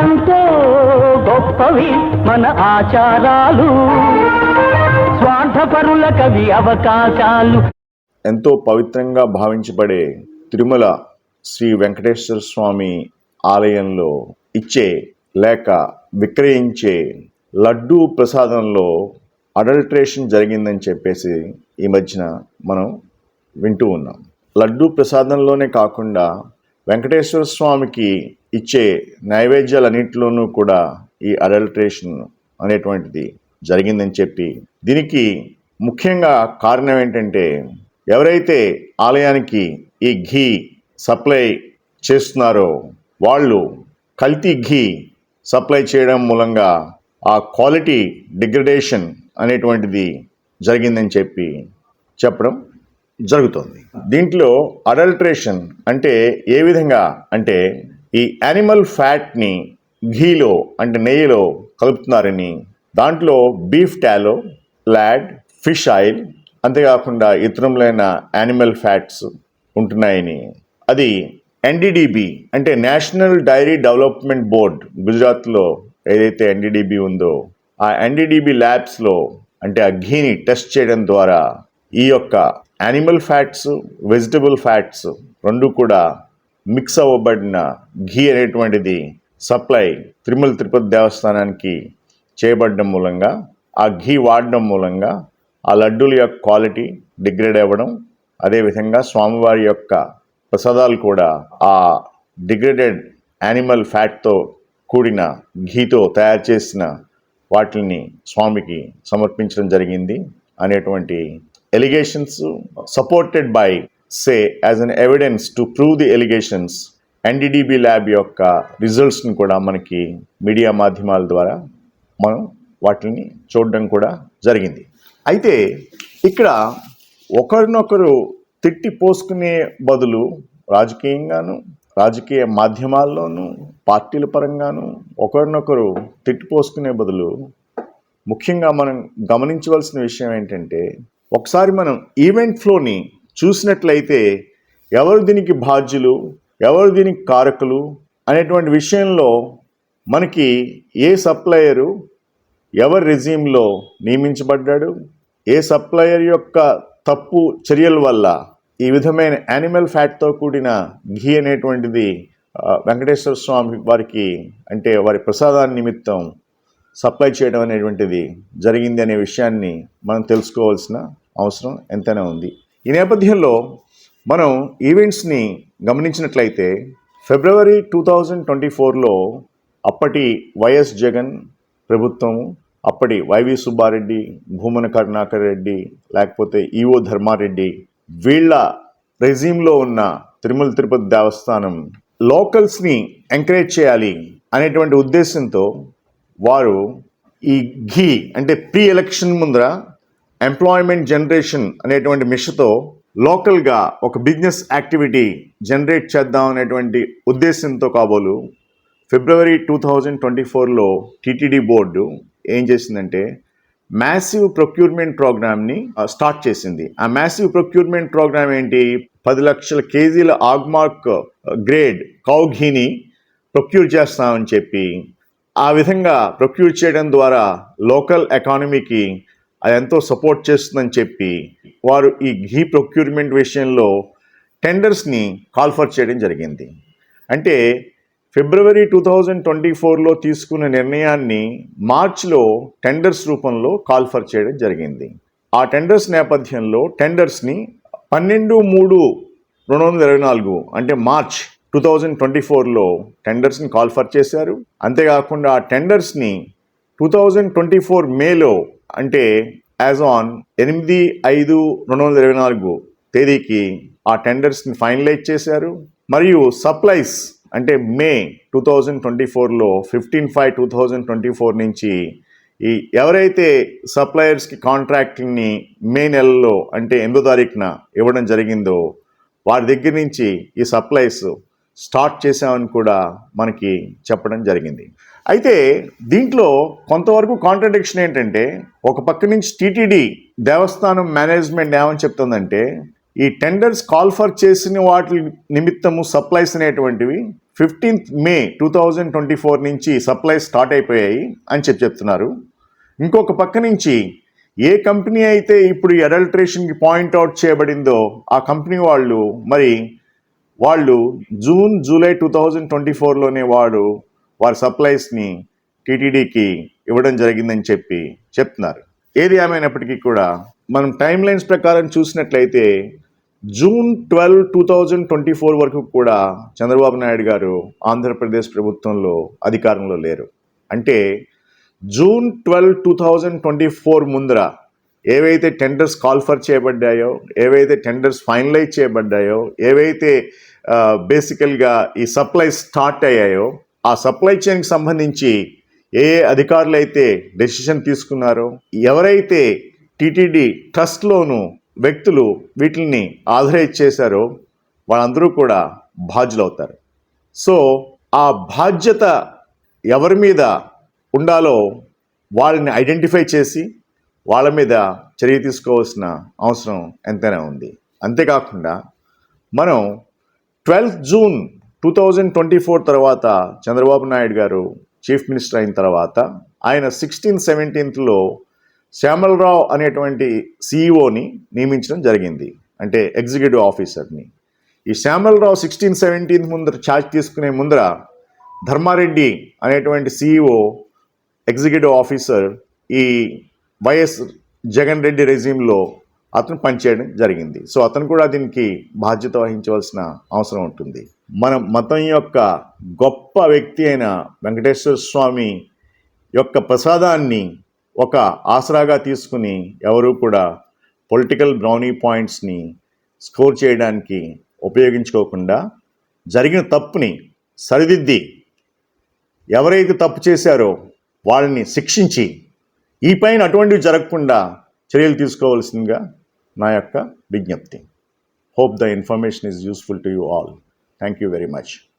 ఎంతో గొప్పవి మన ఆచారాలు. స్వార్థపరుల కవి అవకాశాలు. ఎంతో పవిత్రంగా భావించబడే తిరుమల శ్రీ వెంకటేశ్వర స్వామి ఆలయంలో ఇచ్చే లేక విక్రయించే లడ్డూ ప్రసాదంలో అడల్ట్రేషన్ జరిగిందని చెప్పేసి ఈ మధ్యన మనం వింటూ ఉన్నాం. లడ్డూ ప్రసాదంలోనే కాకుండా వెంకటేశ్వర స్వామికి ఇచ్చే నైవేద్యాలన్నింటిలోనూ కూడా ఈ అడల్ట్రేషన్ అనేటువంటిది జరిగిందని చెప్పి దీనికి ముఖ్యంగా కారణం ఏంటంటే ఎవరైతే ఆలయానికి ఈ ఘీ సప్లై చేస్తున్నారో వాళ్ళు కల్తీ ఘీ సప్లై చేయడం మూలంగా ఆ క్వాలిటీ డిగ్రడేషన్ అనేటువంటిది జరిగిందని చెప్పి చెప్పడం జరుగుతుంది. దీంట్లో అడల్ట్రేషన్ అంటే ఏ విధంగా అంటే ఈ యానిమల్ ఫ్యాట్ని ఘీలో అంటే నెయ్యిలో కలుపుతున్నారని దాంట్లో beef tallow lard fish oil అంతేకాకుండా ఇతరములైన యానిమల్ ఫ్యాట్స్ ఉంటున్నాయని. అది ఎన్డీడీబీ అంటే నేషనల్ డైరీ డెవలప్మెంట్ బోర్డ్ గుజరాత్లో ఏదైతే ఎన్డీడీబీ ఉందో ఆ ఎన్డీడీబీ ల్యాబ్స్లో అంటే ఆ ఘీని టెస్ట్ చేయడం ద్వారా ఈ యొక్క యానిమల్ ఫ్యాట్స్ వెజిటబుల్ ఫ్యాట్స్ రెండు కూడా మిక్స్ అవ్వబడిన ఘీ అనేటువంటిది సప్లై తిరుమల తిరుపతి దేవస్థానానికి చేయబడడం మూలంగా ఆ ఘీ వాడడం మూలంగా ఆ లడ్డూల యొక్క క్వాలిటీ డిగ్రేడ్ అవ్వడం అదేవిధంగా స్వామివారి యొక్క ప్రసాదాలు కూడా ఆ డిగ్రేడెడ్ యానిమల్ ఫ్యాట్తో కూడిన ఘీతో తయారు చేసిన వాటిని స్వామికి సమర్పించడం జరిగింది అనేటువంటి allegations supported by say as an evidence to prove the allegations NDDB lab యొక్క రిజల్ట్స్ని కూడా మనకి మీడియా మాధ్యమాల ద్వారా మనం వాటిని చూడడం కూడా జరిగింది. అయితే ఇక్కడ ఒకరినొకరు తిట్టి పోసుకునే బదులు రాజకీయంగాను రాజకీయ మాధ్యమాల్లోనూ పార్టీల పరంగాను ఒకరినొకరు తిట్టిపోసుకునే బదులు ముఖ్యంగా మనం గమనించవలసిన విషయం ఏంటంటే ఒకసారి మనం ఈవెంట్ ఫ్లోని చూసినట్లయితే ఎవరు దీనికి బాధ్యులు ఎవరు దీనికి కారకులు అనేటువంటి విషయంలో మనకి ఏ సప్లయరు ఎవరి రెజ్యూమ్లో నియమించబడ్డాడు ఏ సప్లయర్ యొక్క తప్పు చర్యల వల్ల ఈ విధమైన యానిమల్ ఫ్యాట్తో కూడిన ఘీ అనేటువంటిది వెంకటేశ్వర స్వామి వారికి అంటే వారి ప్రసాదాన్ని నిమిత్తం సప్లై చేయడం అనేటువంటిది జరిగింది అనే విషయాన్ని మనం తెలుసుకోవాల్సిన అవసరం ఎంతైనా ఉంది. ఈ నేపథ్యంలో మనం ఈవెంట్స్ని గమనించినట్లయితే ఫిబ్రవరి టూ థౌజండ్ ట్వంటీ ఫోర్లో అప్పటి వైఎస్ జగన్ ప్రభుత్వము అప్పటి వైవి సుబ్బారెడ్డి భూమన కరుణాకర్ రెడ్డి లేకపోతే ఈఓ ధర్మారెడ్డి వీళ్ళ రెజీమ్లో ఉన్న తిరుమల తిరుపతి దేవస్థానం లోకల్స్ని ఎంకరేజ్ చేయాలి అనేటువంటి ఉద్దేశంతో వారు ఈ ఘీ అంటే ప్రీ ఎలక్షన్ ముందర ఎంప్లాయ్మెంట్ జనరేషన్ అనేటువంటి మిషతో లోకల్గా ఒక బిజినెస్ యాక్టివిటీ జనరేట్ చేద్దాం అనేటువంటి ఉద్దేశంతో కాబోలు ఫిబ్రవరి టూ థౌజండ్ ట్వంటీ ఫోర్లో టీటీడీ బోర్డు ఏం చేసిందంటే మ్యాసివ్ ప్రొక్యూర్మెంట్ ప్రోగ్రామ్ని స్టార్ట్ చేసింది. ఆ మ్యాసివ్ ప్రొక్యూర్మెంట్ ప్రోగ్రామ్ ఏంటి? పది లక్షల కేజీల ఆగ్మార్క్ గ్రేడ్ కౌ ఘీని ప్రొక్యూర్ చేస్తామని చెప్పి ఆ విధంగా ప్రొక్యూర్ చేయడం ద్వారా లోకల్ ఎకానమీకి అది ఎంతో సపోర్ట్ చేస్తుందని చెప్పి వారు ఈ ఘీ ప్రొక్యూర్మెంట్ విషయంలో టెండర్స్ని కాల్ఫర్ చేయడం జరిగింది. అంటే ఫిబ్రవరి టూ థౌజండ్ ట్వంటీ ఫోర్లో తీసుకున్న నిర్ణయాన్ని మార్చ్లో టెండర్స్ రూపంలో కాల్ఫర్ చేయడం జరిగింది. ఆ టెండర్స్ నేపథ్యంలో టెండర్స్ని పన్నెండు మూడు రెండు వందల ఇరవై నాలుగు అంటే మార్చ్ టూ థౌజండ్ ట్వంటీ ఫోర్లో టెండర్స్ని కాల్ఫర్ చేశారు. అంతేకాకుండా ఆ టెండర్స్ని టూ థౌజండ్ ట్వంటీ ఫోర్ మేలో అంటే యాజ్ ఆన్ ఎనిమిది ఐదు రెండు వందల ఇరవై నాలుగు తేదీకి ఆ టెండర్స్ని ఫైనలైజ్ చేశారు. మరియు సప్లైస్ అంటే మే టూ థౌజండ్ ట్వంటీ ఫోర్లో fifteen five two thousand twenty four నుంచి ఈ ఎవరైతే సప్లయర్స్కి కాంట్రాక్ట్ని మే నెలలో అంటే ఎనిమిదో తారీఖున ఇవ్వడం జరిగిందో వారి దగ్గర నుంచి ఈ సప్లైస్ స్టార్ట్ చేశామని కూడా మనకి చెప్పడం జరిగింది. అయితే దీంట్లో కొంతవరకు కాంట్రడిక్షన్ ఏంటంటే ఒక పక్క నుంచి టీటీడీ దేవస్థానం మేనేజ్మెంట్ ఏమని చెప్తుందంటే ఈ టెండర్స్ కాల్ఫర్ చేసిన వాటి నిమిత్తము సప్లైస్ అనేటువంటివి fifteenth May two thousand twenty four నుంచి సప్లై స్టార్ట్ అయిపోయాయి అని చెప్పి చెప్తున్నారు. ఇంకొక పక్క నుంచి ఏ కంపెనీ అయితే ఇప్పుడు అడల్ట్రేషన్కి పాయింట్ అవుట్ చేయబడిందో ఆ కంపెనీ వాళ్ళు మరి వాళ్ళు June July two thousand twenty ఫోర్లోనే వాడు వారి సప్లైస్ని టీటీడీకి ఇవ్వడం జరిగిందని చెప్పి చెప్తున్నారు. ఏది ఏమైనప్పటికీ కూడా మనం టైం లైన్స్ ప్రకారం చూసినట్లయితే June twelve two thousand twenty four వరకు కూడా చంద్రబాబు నాయుడు గారు ఆంధ్రప్రదేశ్ ప్రభుత్వంలో అధికారంలో లేరు. అంటే June twelve two thousand twenty four ముందర ఏవైతే టెండర్స్ కాల్ఫర్ చేయబడ్డాయో ఏవైతే టెండర్స్ ఫైనలైజ్ చేయబడ్డాయో ఏవైతే బేసికల్గా ఈ సప్లై స్టార్ట్ అయ్యాయో ఆ సప్లై చైన్కి సంబంధించి ఏ ఏ అధికారులు అయితే డెసిషన్ తీసుకున్నారో ఎవరైతే టీటీడీ ట్రస్ట్లోను వ్యక్తులు వీటిని ఆథరైజ్ చేశారో వాళ్ళందరూ కూడా బాధ్యులవుతారు. సో ఆ బాధ్యత ఎవరి మీద ఉండాలో వాళ్ళని ఐడెంటిఫై చేసి వాళ్ళ మీద చర్య తీసుకోవాల్సిన అవసరం ఎంతైనా ఉంది. అంతేకాకుండా మనం twelfth June two thousand twenty four తర్వాత చంద్రబాబు నాయుడు గారు చీఫ్ మినిస్టర్ అయిన తర్వాత ఆయన సిక్స్టీన్ సెవెంటీన్త్లో శ్యామలరావు అనేటువంటి సీఈఓని నియమించడం జరిగింది. అంటే ఎగ్జిక్యూటివ్ ఆఫీసర్ని. ఈ శ్యామలరావు సిక్స్టీన్ సెవెంటీన్త్ ముందర ఛార్జ్ తీసుకునే ముందర ధర్మారెడ్డి అనేటువంటి సీఈఓ ఎగ్జిక్యూటివ్ ఆఫీసర్ ఈ వైఎస్ జగన్ రెడ్డి రెజ్యూమ్లో అతను పనిచేయడం జరిగింది. సో అతను కూడా దీనికి బాధ్యత వహించవలసిన అవసరం ఉంటుంది. మన మతం యొక్క గొప్ప వ్యక్తి అయిన వెంకటేశ్వర స్వామి యొక్క ప్రసాదాన్ని ఒక ఆసరాగా తీసుకుని ఎవరు కూడా పొలిటికల్ బ్రౌనీ పాయింట్స్ని స్కోర్ చేయడానికి ఉపయోగించుకోకుండా జరిగిన తప్పుని సరిదిద్ది ఎవరైతే తప్పు చేశారో వాళ్ళని శిక్షించి ఈ పైన అటువంటివి జరగకుండా చర్యలు తీసుకోవాల్సిందిగా నా యొక్క విజ్ఞప్తి. Hope the information is useful to you all thank you very much